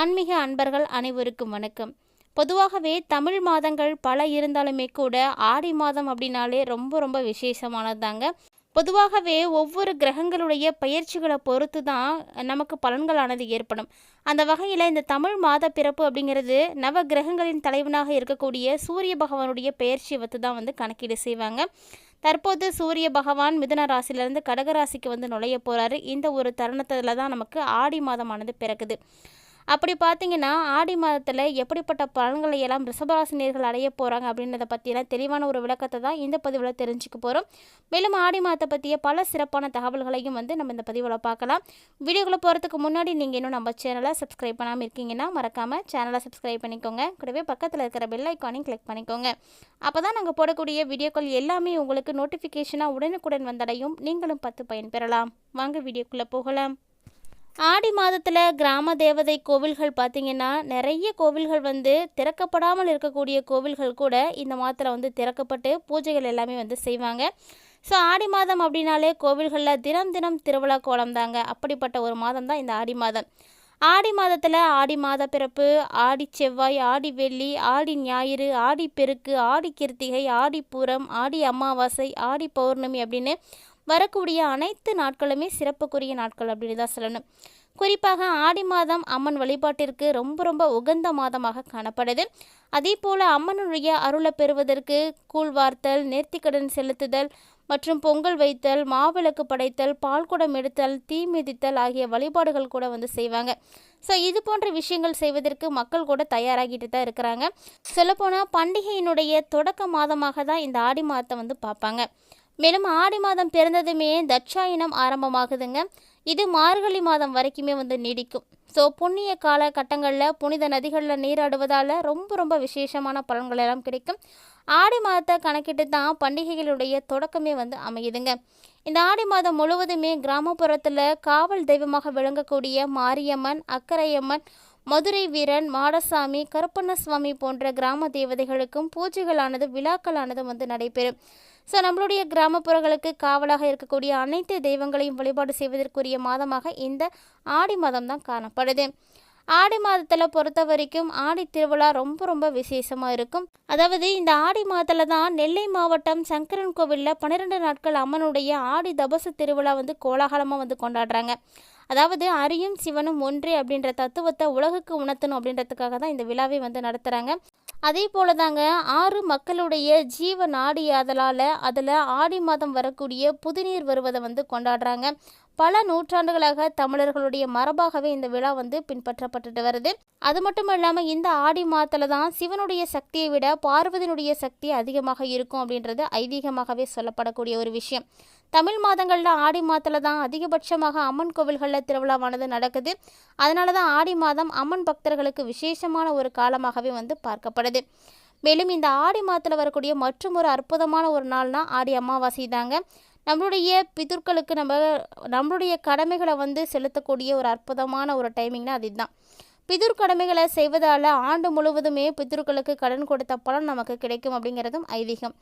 ஆன்மீக அன்பர்கள் அனைவருக்கும் வணக்கம். பொதுவாகவே தமிழ் மாதங்கள் பல இருந்தாலுமே கூட ஆடி மாதம் அப்படின்னாலே ரொம்ப ரொம்ப விசேஷமானது தாங்க பொதுவாகவே ஒவ்வொரு கிரகங்களுடைய பயிற்சிகளை பொறுத்து தான் நமக்கு பலன்களானது ஏற்படும். அந்த வகையில் இந்த தமிழ் மாத பிறப்பு அப்படிங்கிறது நவ கிரகங்களின் தலைவனாக இருக்கக்கூடிய சூரிய பகவானுடைய பெயர்ச்சியை வைத்து தான் வந்து கணக்கீடு செய்வாங்க. தற்போது சூரிய பகவான் மிதுன ராசியிலேருந்து கடகராசிக்கு வந்து நுழைய போகிறாரு இந்த ஒரு தருணத்தில் தான் நமக்கு ஆடி மாதமானது பிறக்குது. அப்படி பார்த்தீங்கன்னா ஆடி மாதத்தில் எப்படிப்பட்ட பலன்களை எல்லாம் ரிஷபராசினியர்கள் அடைய போகிறாங்க அப்படின்றத பற்றியெல்லாம் தெளிவான ஒரு விளக்கத்தை தான் இந்த பதிவில் தெரிஞ்சுக்க போகிறோம் மேலும் ஆடி மாதத்தை பற்றிய பல சிறப்பான தகவல்களையும் வந்து நம்ம இந்த பதிவில் பார்க்கலாம். வீடியோக்குள்ளே போகிறதுக்கு முன்னாடி நீங்கள் இன்னும் நம்ம சேனலை சப்ஸ்கிரைப் பண்ணாமல் இருக்கீங்கன்னா மறக்காமல் சேனலை சப்ஸ்கிரைப் பண்ணிக்கோங்க. கூடவே பக்கத்தில் இருக்கிற பெல் ஐக்கானையும் கிளிக் பண்ணிக்கோங்க. அப்போ தான் நாங்கள் போடக்கூடிய வீடியோக்கள் எல்லாமே உங்களுக்கு நோட்டிஃபிகேஷனாக உடனுக்குடன் வந்தடையும். நீங்களும் பத்து பயன்பெறலாம். வாங்க வீடியோக்குள்ளே போகலாம். ஆடி மாதத்தில் கிராம தேவதை கோவில்கள் பார்த்திங்கன்னா நிறைய கோவில்கள் வந்து திறக்கப்படாமல் இருக்கக்கூடிய கோவில்கள் கூட இந்த மாதத்தில் வந்து திறக்கப்பட்டு பூஜைகள் எல்லாமே வந்து செய்வாங்க. ஸோ ஆடி மாதம் அப்படின்னாலே கோவில்களில் தினம் தினம் திருவிழா கோலம் தாங்க. அப்படிப்பட்ட ஒரு மாதம் தான் இந்த ஆடி மாதம். ஆடி மாதத்தில் ஆடி மாத பிறப்பு ஆடி செவ்வாய் ஆடி வெள்ளி ஆடி ஞாயிறு ஆடி பெருக்கு ஆடி கிருத்திகை ஆடி பூரம் ஆடி அமாவாசை ஆடி பௌர்ணமி அப்படின்னு வரக்கூடிய அனைத்து நாட்களுமே சிறப்புக்குரிய நாட்கள் அப்படின்னு தான் சொல்லணும். குறிப்பாக ஆடி மாதம் அம்மன் வழிபாட்டிற்கு ரொம்ப ரொம்ப உகந்த மாதமாக காணப்படுது. அதே போல் அம்மனுடைய அருளை பெறுவதற்கு கூழ்வார்த்தல் நேர்த்திக்கடன் செலுத்துதல் மற்றும் பொங்கல் வைத்தல் மாவிளக்கு படைத்தல் பால்குடம் எடுத்தல் தீ மிதித்தல் ஆகிய வழிபாடுகள் கூட வந்து செய்வாங்க. ஸோ இது போன்ற விஷயங்கள் செய்வதற்கு மக்கள் கூட தயாராகிட்டு தான் இருக்கிறாங்க. சொல்லப்போனால் பண்டிகையினுடைய தொடக்க மாதமாக தான் இந்த ஆடி மாதத்தை வந்து பார்ப்பாங்க. மேலும் ஆடி மாதம் பிறந்ததுமே தட்சாயினம் ஆரம்பமாகுதுங்க. இது மார்கழி மாதம் வரைக்குமே வந்து நீடிக்கும். ஸோ புண்ணிய கால கட்டங்களில் புனித நதிகளில் நீராடுவதால் ரொம்ப ரொம்ப விசேஷமான பலன்கள் எல்லாம் கிடைக்கும். ஆடி மாதத்தை கணக்கிட்டு தான் பண்டிகைகளுடைய தொடக்கமே வந்து அமையுதுங்க. இந்த ஆடி மாதம் முழுவதுமே கிராமப்புறத்தில் காவல் தெய்வமாக விளங்கக்கூடிய மாரியம்மன் அக்கரையம்மன் மதுரை வீரன் மாடசாமி கருப்பண்ணசுவாமி போன்ற கிராம தேவதைகளுக்கும் பூஜைகளானது விழாக்களானது வந்து நடைபெறும். ஸோ நம்மளுடைய கிராமப்புறங்களுக்கு காவலாக இருக்கக்கூடிய அனைத்து தெய்வங்களையும் வழிபாடு செய்வதற்குரிய மாதமாக இந்த ஆடி மாதம் தான் காணப்படுது. ஆடி மாதத்தில் பொறுத்த வரைக்கும் ஆடி திருவிழா ரொம்ப ரொம்ப விசேஷமாக இருக்கும். அதாவது இந்த ஆடி மாதத்தில் தான் நெல்லை மாவட்டம் சங்கரன் கோவிலில் பன்னிரெண்டு நாட்கள் அம்மனுடைய ஆடி தபச திருவிழா வந்து கோலாகலமாக வந்து கொண்டாடுறாங்க. அதாவது அரியும் சிவனும் ஒன்றே அப்படின்ற தத்துவத்தை உலகுக்கு உணர்த்தணும் அப்படின்றதுக்காக தான் இந்த விழாவை வந்து நடத்துகிறாங்க அதே போல தாங்க ஆறு மக்களுடைய ஜீவ நாடி ஆதலால் அதில் ஆடி மாதம் வரக்கூடிய புதுநீர் வருவதை வந்து கொண்டாடுறாங்க. பல நூற்றாண்டுகளாக தமிழர்களுடைய மரபாகவே இந்த விழா வந்து பின்பற்றப்பட்டுட்டு வருது. அது மட்டும் இல்லாமல் இந்த ஆடி மாதத்தில் தான் சிவனுடைய சக்தியை விட பார்வதியினுடைய சக்தி அதிகமாக இருக்கும் அப்படின்றது ஐதீகமாகவே சொல்லப்படக்கூடிய ஒரு விஷயம். தமிழ் மாதங்களில் ஆடி மாதத்தில் தான் அதிகபட்சமாக அம்மன் கோவில்களில் திருவிழாவானது நடக்குது. அதனால தான் ஆடி மாதம் அம்மன் பக்தர்களுக்கு விசேஷமான ஒரு காலமாகவே வந்து பார்க்கப்படுது. மேலும் இந்த ஆடி மாதத்தில் வரக்கூடிய மற்றும் ஒரு அற்புதமான ஒரு நாள்னா ஆடி அமாவாசை தாங்க. நம்மளுடைய பிதுர்களுக்கு நம்ம நம்மளுடைய கடமைகளை வந்து செலுத்தக்கூடிய ஒரு அற்புதமான ஒரு டைமிங்னா அதுதான். பிதுர் கடமைகளை செய்வதால் ஆண்டு முழுவதுமே பிதுர்களுக்கு கடன் கொடுத்த பலன் நமக்கு கிடைக்கும் அப்படிங்கிறதும் ஐதீகம்.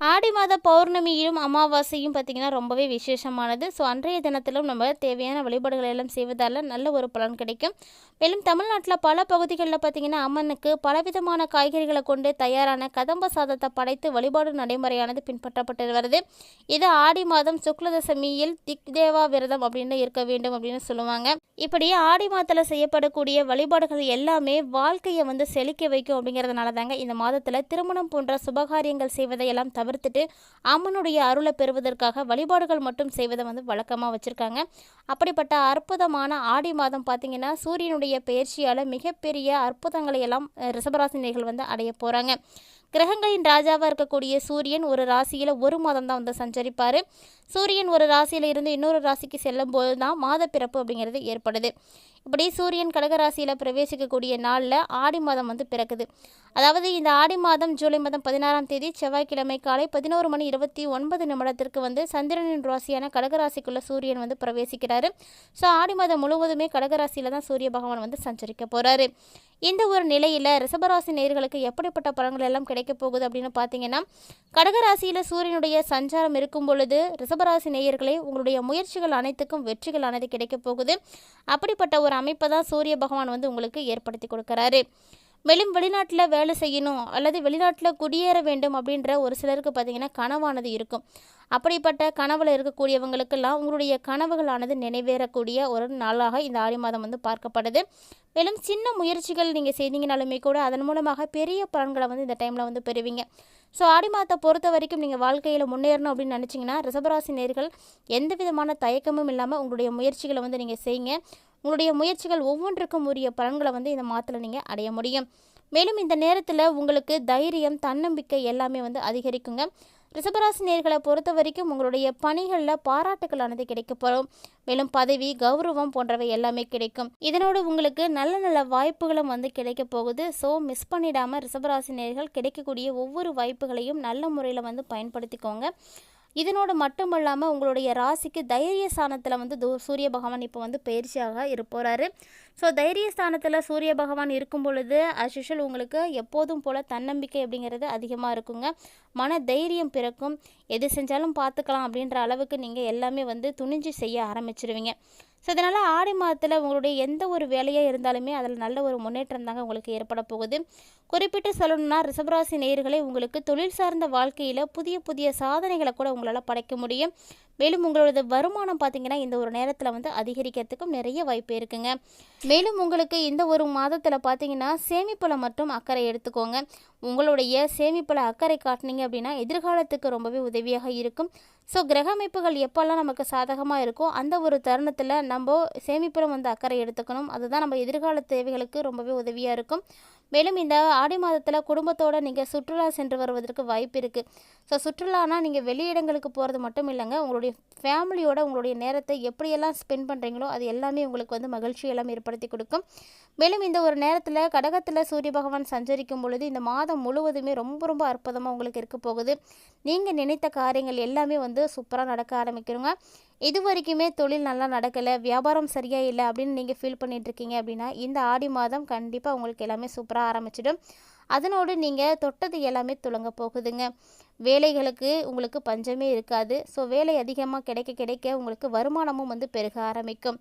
ஆடி மாத பௌர்ணமியும் அமாவாசையும் பார்த்திங்கன்னா ரொம்பவே விசேஷமானது. ஸோ அன்றைய தினத்திலும் நம்ம தேவையான வழிபாடுகள் எல்லாம் செய்வதால் நல்ல ஒரு பலன் கிடைக்கும். மேலும் தமிழ்நாட்டில் பல பகுதிகளில் பார்த்திங்கன்னா அம்மனுக்கு பலவிதமான காய்கறிகளை கொண்டு தயாரான கதம்ப சாதத்தை படைத்து வழிபாடு நடைமுறையானது பின்பற்றப்பட்டு வருது. இது ஆடி மாதம் சுக்லதசமியில் திக் தேவா விரதம் அப்படின்னு இருக்க வேண்டும் அப்படின்னு சொல்லுவாங்க. இப்படி ஆடி மாதத்தில் செய்யப்படக்கூடிய வழிபாடுகள் எல்லாமே வாழ்க்கையை வந்து செழிக்க வைக்கும் அப்படிங்கிறதுனால தாங்க இந்த மாதத்தில் திருமணம் போன்ற சுபகாரியங்கள் செய்வதை எல்லாம் தவிர்த்துட்டு அம்மனுடைய அருளை பெறுவதற்காக வழிபாடுகள் மட்டும் செய்வதை வந்து வழக்கமாக வச்சுருக்காங்க. அப்படிப்பட்ட அற்புதமான ஆடி மாதம் பார்த்திங்கன்னா சூரியனுடைய பயிற்சியால் மிகப்பெரிய அற்புதங்களை எல்லாம் ரிஷபராசினியர்கள் வந்து அடைய போகிறாங்க கிரகங்களின் ராஜாவாக இருக்கக்கூடிய சூரியன் ஒரு ராசியில் ஒரு மாதம் தான் வந்து சஞ்சரிப்பார். சூரியன் ஒரு ராசியில் இருந்து இன்னொரு ராசிக்கு செல்லும் போது தான் மாத பிறப்பு அப்படிங்கிறது ஏற்படுது. இப்படி சூரியன் கடகராசியில் பிரவேசிக்கக்கூடிய நாளில் ஆடி மாதம் வந்து பிறக்குது. அதாவது இந்த ஆடி மாதம் ஜூலை மாதம் பதினாறாம் தேதி செவ்வாய்க்கிழமை காலை பதினோரு மணி இருபத்தி ஒன்பது நிமிடத்திற்கு வந்து சந்திரனின் ராசியான கடகராசிக்குள்ள சூரியன் வந்து பிரவேசிக்கிறாரு. ஸோ ஆடி மாதம் முழுவதுமே கடகராசியில் தான் சூரிய பகவான் வந்து சஞ்சரிக்க போகிறாரு இந்த ஒரு நிலையில் ரிஷபராசி நேர்களுக்கு எப்படிப்பட்ட பலன்கள் எல்லாம் கிடைக்கும் கிடைக்க போகுது அப்படின்னு பார்த்தீங்கன்னா கடகராசியில் சூரியனுடைய சஞ்சாரம் இருக்கும் பொழுது ரிஷபராசி நேயர்களே உங்களுடைய முயற்சிகள் அனைத்துக்கும் வெற்றிகள் அனைத்து கிடைக்க போகுது. அப்படிப்பட்ட ஒரு அமைப்பை தான் சூரிய பகவான் வந்து உங்களுக்கு ஏற்படுத்தி கொடுக்குறாரு. மேலும் வெளிநாட்டில் வேலை செய்யணும் அல்லது வெளிநாட்டில் குடியேற வேண்டும் அப்படின்ற ஒரு சிலருக்கு பார்த்திங்கன்னா கனவானது இருக்கும். அப்படிப்பட்ட கனவில் இருக்கக்கூடியவங்களுக்கெல்லாம் உங்களுடைய கனவுகளானது நிறைவேறக்கூடிய ஒரு நாளாக இந்த ஆடி மாதம் வந்து பார்க்கப்படுது. மேலும் சின்ன முயற்சிகள் நீங்கள் செய்தீங்கனாலுமே கூட அதன் மூலமாக பெரிய பலன்களை வந்து இந்த டைமில் வந்து பெறுவீங்க. ஸோ ஆடி மாதத்தை பொறுத்த வரைக்கும் நீங்கள் வாழ்க்கையில் முன்னேறணும் அப்படின்னு நினச்சிங்கன்னா ரிசபராசி நேர்கள் எந்த விதமான தயக்கமும் இல்லாமல் உங்களுடைய முயற்சிகளை வந்து நீங்கள் செய்யுங்க. உங்களுடைய முயற்சிகள் ஒவ்வொன்றுக்கும் உரிய பலன்களை வந்து இந்த மாதத்தில் நீங்கள் அடைய முடியும். மேலும் இந்த நேரத்தில் உங்களுக்கு தைரியம் தன்னம்பிக்கை எல்லாமே வந்து அதிகரிக்குங்க. ரிசபராசி நேர்களை பொறுத்த வரைக்கும் உங்களுடைய பணிகளில் பாராட்டுகளானது கிடைக்கப்படும் மேலும் பதவி கௌரவம் போன்றவை எல்லாமே கிடைக்கும். இதனோடு உங்களுக்கு நல்ல நல்ல வாய்ப்புகளும் வந்து கிடைக்க போகுது. ஸோ மிஸ் பண்ணிடாமல் ரிசபராசி நேர்கள் கிடைக்கக்கூடிய ஒவ்வொரு வாய்ப்புகளையும் நல்ல முறையில் வந்து பயன்படுத்திக்கோங்க. இதனோடு மட்டுமல்லாமல் உங்களுடைய ராசிக்கு தைரிய ஸ்தானத்தில் வந்து தூ சூரிய பகவான் இப்போ வந்து பயிற்சியாக இருப்போறாரு. ஸோ தைரிய ஸ்தானத்தில் சூரிய பகவான் இருக்கும் பொழுது அஸ் உங்களுக்கு எப்போதும் போல் தன்னம்பிக்கை அப்படிங்கிறது அதிகமாக இருக்குங்க. மன தைரியம் பிறக்கும். எது செஞ்சாலும் பார்த்துக்கலாம் அப்படின்ற அளவுக்கு நீங்கள் எல்லாமே வந்து துணிஞ்சு செய்ய ஆரம்பிச்சிருவீங்க. ஸோ இதனால் ஆடி மாதத்தில் உங்களுடைய எந்த ஒரு வேலையாக இருந்தாலுமே அதில் நல்ல ஒரு முன்னேற்றம் தாங்க உங்களுக்கு ஏற்பட போகுது. குறிப்பிட்டு சொல்லணும்னா ரிசபராசி நேர்களை உங்களுக்கு தொழில் சார்ந்த வாழ்க்கையில் புதிய புதிய சாதனைகளை கூட உங்களால் படைக்க முடியும். மேலும் உங்களோட வருமானம் பார்த்தீங்கன்னா இந்த ஒரு நேரத்தில் வந்து அதிகரிக்கிறதுக்கும் நிறைய வாய்ப்பு இருக்குங்க. மேலும் உங்களுக்கு இந்த ஒரு மாதத்தில் பார்த்தீங்கன்னா சேமிப்பில் மட்டும் அக்கறை எடுத்துக்கோங்க. உங்களுடைய சேமிப்பில் அக்கறை காட்டினீங்க அப்படின்னா எதிர்காலத்துக்கு ரொம்பவே உதவியாக இருக்கும். ஸோ கிரக அமைப்புகள் எப்போல்லாம் நமக்கு சாதகமாக இருக்கோ அந்த ஒரு தருணத்தில் நம்ம சேமிப்பில் வந்து அக்கறை எடுத்துக்கணும். அதுதான் நம்ம எதிர்கால தேவைகளுக்கு ரொம்பவே உதவியாக இருக்கும். மேலும் இந்த ஆடி மாதத்தில் குடும்பத்தோடு நீங்கள் சுற்றுலா சென்று வருவதற்கு வாய்ப்பு இருக்குது ஸோ சுற்றுலானா நீங்கள் வெளியிடங்களுக்கு போகிறது மட்டும் இல்லைங்க. உங்களுடைய ஃபேமிலியோட உங்களுடைய நேரத்தை எப்படியெல்லாம் ஸ்பெண்ட் பண்ணுறீங்களோ அது எல்லாமே உங்களுக்கு வந்து மகிழ்ச்சி எல்லாம் ஏற்படுத்தி கொடுக்கும். மேலும் இந்த ஒரு நேரத்தில் கடகத்தில் சூரிய பகவான் சஞ்சரிக்கும் பொழுது இந்த மாதம் முழுவதுமே ரொம்ப ரொம்ப அற்புதமாக உங்களுக்கு இருக்க போகுது. நீங்கள் நினைத்த காரியங்கள் எல்லாமே வந்து சூப்பராக நடக்க ஆரம்பிக்கிறோங்க இது வரைக்குமே தொழில் நல்லா நடக்கலை வியாபாரம் சரியாக இல்லை அப்படின்னு நீங்கள் ஃபீல் பண்ணிகிட்ருக்கீங்க அப்படின்னா இந்த ஆடி மாதம் கண்டிப்பாக உங்களுக்கு எல்லாமே சூப்பராக ஆரம்பிச்சிடும். அதனோடு நீங்கள் தொட்டது எல்லாமே துளங்க போகுதுங்க. வேலைகளுக்கு உங்களுக்கு பஞ்சமே இருக்காது. ஸோ வேலை அதிகமாக கிடைக்க கிடைக்க உங்களுக்கு வருமானமும் வந்து பெருக ஆரம்பிக்கும்.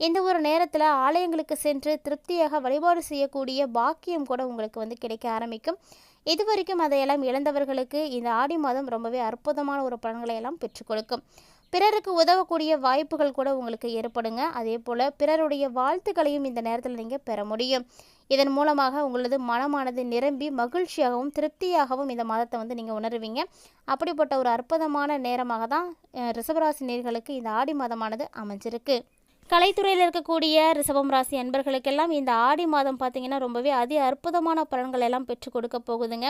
இந்த ஒரு நேரத்தில் ஆலயங்களுக்கு சென்று திருப்தியாக வழிபாடு செய்யக்கூடிய பாக்கியம் கூட உங்களுக்கு வந்து கிடைக்க ஆரம்பிக்கும். இது வரைக்கும் அதையெல்லாம் இழந்தவர்களுக்கு இந்த ஆடி மாதம் ரொம்பவே அற்புதமான ஒரு பலன்களை எல்லாம் பெற்றுக் கொடுக்கும். பிறருக்கு உதவக்கூடிய வாய்ப்புகள் கூட உங்களுக்கு ஏற்படுங்க. அதே போல் பிறருடைய வாழ்த்துக்களையும் இந்த நேரத்தில் நீங்கள் பெற முடியும். இதன் மூலமாக உங்களது மனமானது நிரம்பி மகிழ்ச்சியாகவும் திருப்தியாகவும் இந்த மாதத்தை வந்து நீங்கள் உணருவீங்க. அப்படிப்பட்ட ஒரு அற்புதமான நேரமாக தான் ரிசபராசி நேர்களுக்கு இந்த ஆடி மாதமானது அமைஞ்சிருக்கு. கலைத்துறையில் இருக்கக்கூடிய ரிசபம் ராசி அன்பர்களுக்கெல்லாம் இந்த ஆடி மாதம் பார்த்தீங்கன்னா ரொம்பவே அதி அற்புதமான பலன்கள் எல்லாம் பெற்றுக் கொடுக்க போகுதுங்க.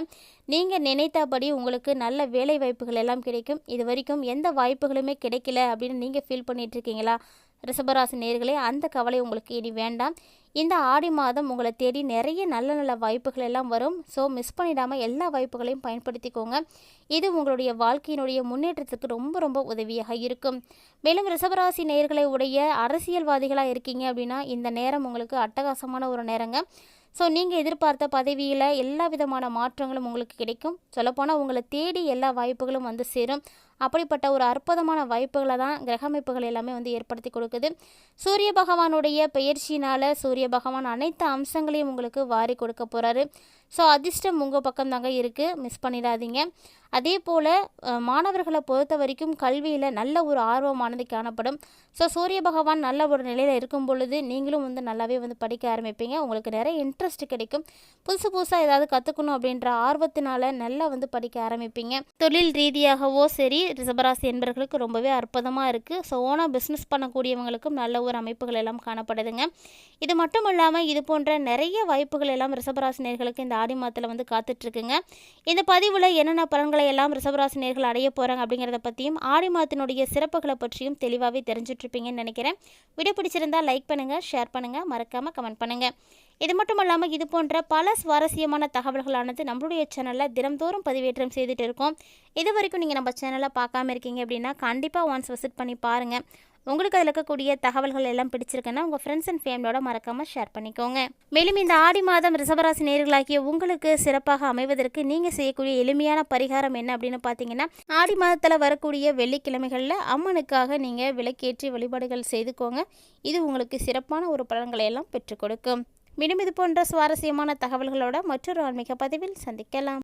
நீங்கள் நினைத்தபடி உங்களுக்கு நல்ல வேலை வாய்ப்புகள் எல்லாம் கிடைக்கும். இது வரைக்கும் எந்த வாய்ப்புகளுமே கிடைக்கல அப்படின்னு நீங்கள் ஃபீல் பண்ணிகிட்ருக்கீங்களா ரிஷபராசி நேர்களே அந்த கவலை உங்களுக்கு இனி வேண்டாம். இந்த ஆடி மாதம் உங்களை தேடி நிறைய நல்ல நல்ல வாய்ப்புகள் எல்லாம் வரும். ஸோ மிஸ் பண்ணிடாமல் எல்லா வாய்ப்புகளையும் பயன்படுத்திக்கோங்க. இது உங்களுடைய வாழ்க்கையினுடைய முன்னேற்றத்துக்கு ரொம்ப ரொம்ப உதவியாக இருக்கும். மேலும் ரிஷபராசி நேர்களை உடைய அரசியல்வாதிகளாக இருக்கீங்க அப்படின்னா இந்த நேரம் உங்களுக்கு அட்டகாசமான ஒரு நேரங்க. ஸோ நீங்கள் எதிர்பார்த்த பதவியில் எல்லா விதமான மாற்றங்களும் உங்களுக்கு கிடைக்கும். சொல்லப்போனால் உங்களை தேடி எல்லா வாய்ப்புகளும் வந்து சேரும். அப்படிப்பட்ட ஒரு அற்புதமான வாய்ப்புகளை தான் கிரகமைப்புகள் எல்லாமே வந்து ஏற்படுத்தி கொடுக்குது. சூரிய பகவானுடைய பெயர்ச்சினால் சூரிய பகவான் அனைத்து அம்சங்களையும் உங்களுக்கு வாரி கொடுக்க போகிறாரு ஸோ அதிர்ஷ்டம் உங்கள் பக்கம் தாங்க இருக்குது மிஸ் பண்ணிடாதீங்க. அதே போல் மாணவர்களை பொறுத்த வரைக்கும் கல்வியில் நல்ல ஒரு ஆர்வமானது காணப்படும். ஸோ சூரிய பகவான் நல்ல ஒரு நிலையில் இருக்கும் பொழுது நீங்களும் வந்து நல்லாவே வந்து படிக்க ஆரம்பிப்பீங்க. உங்களுக்கு நிறைய இன்ட்ரெஸ்ட் கிடைக்கும். புதுசு புதுசாக ஏதாவது கற்றுக்கணும் அப்படின்ற ஆர்வத்தினால நல்லா வந்து படிக்க ஆரம்பிப்பீங்க. தொழில் ரீதியாகவோ சரி ரிசபராசி என்பர்களுக்கு ரொம்பவே அற்புதமாக இருக்குது ஸோ ஓனாக பிஸ்னஸ் பண்ணக்கூடியவங்களுக்கும் நல்ல ஒரு அமைப்புகள் எல்லாம் காணப்படுதுங்க. இது மட்டும் இல்லாமல் இது போன்ற நிறைய வாய்ப்புகள் எல்லாம் ரிசபராசினியர்களுக்கு இந்த ஆடி மாதத்தில் வந்து காத்துட்ருக்குங்க இந்த பதிவில் என்னென்ன பலன்களை எல்லாம் ரிசபராசினியர்கள் அடைய போகிறாங்க அப்படிங்கிறத பற்றியும் ஆடி மாதத்தினுடைய சிறப்புகளை பற்றியும் தெளிவாகவே தெரிஞ்சிட்ருப்பீங்கன்னு நினைக்கிறேன். வீடியோ பிடிச்சிருந்தால் லைக் பண்ணுங்கள் ஷேர் பண்ணுங்கள் மறக்காமல் கமெண்ட் பண்ணுங்கள் இது மட்டும் இல்லாமல் இது போன்ற பல சுவாரஸ்யமான தகவல்களானது நம்மளுடைய சேனலில் தினம்தோறும் பதிவேற்றம் செய்துட்டு இருக்கோம். இது வரைக்கும் நீங்கள் நம்ம சேனலை பார்க்காம இருக்கீங்க அப்படின்னா கண்டிப்பாக ஒன்ஸ் விசிட் பண்ணி பாருங்கள் உங்களுக்கு அதில் இருக்கக்கூடிய தகவல்கள் எல்லாம் பிடிச்சிருக்குன்னா உங்கள் ஃப்ரெண்ட்ஸ் அண்ட் ஃபேமிலியோட மறக்காமல் ஷேர் பண்ணிக்கோங்க. மேலும் இந்த ஆடி மாதம் ரிஷபராசி நேர்களாகிய உங்களுக்கு சிறப்பாக அமைவதற்கு நீங்கள் செய்யக்கூடிய எளிமையான பரிகாரம் என்ன அப்படின்னு பார்த்தீங்கன்னா ஆடி மாதத்தில் வரக்கூடிய வெள்ளிக்கிழமைகளில் அம்மனுக்காக நீங்கள் விளக்கேற்றி வழிபாடுகள் செய்துக்கோங்க. இது உங்களுக்கு சிறப்பான ஒரு பலன்களை எல்லாம் பெற்றுக் கொடுக்கும். மீண்டும் இது போன்ற சுவாரஸ்யமான தகவல்களோட மற்றொரு ஆன்மீக பதிவில் சந்திக்கலாம்.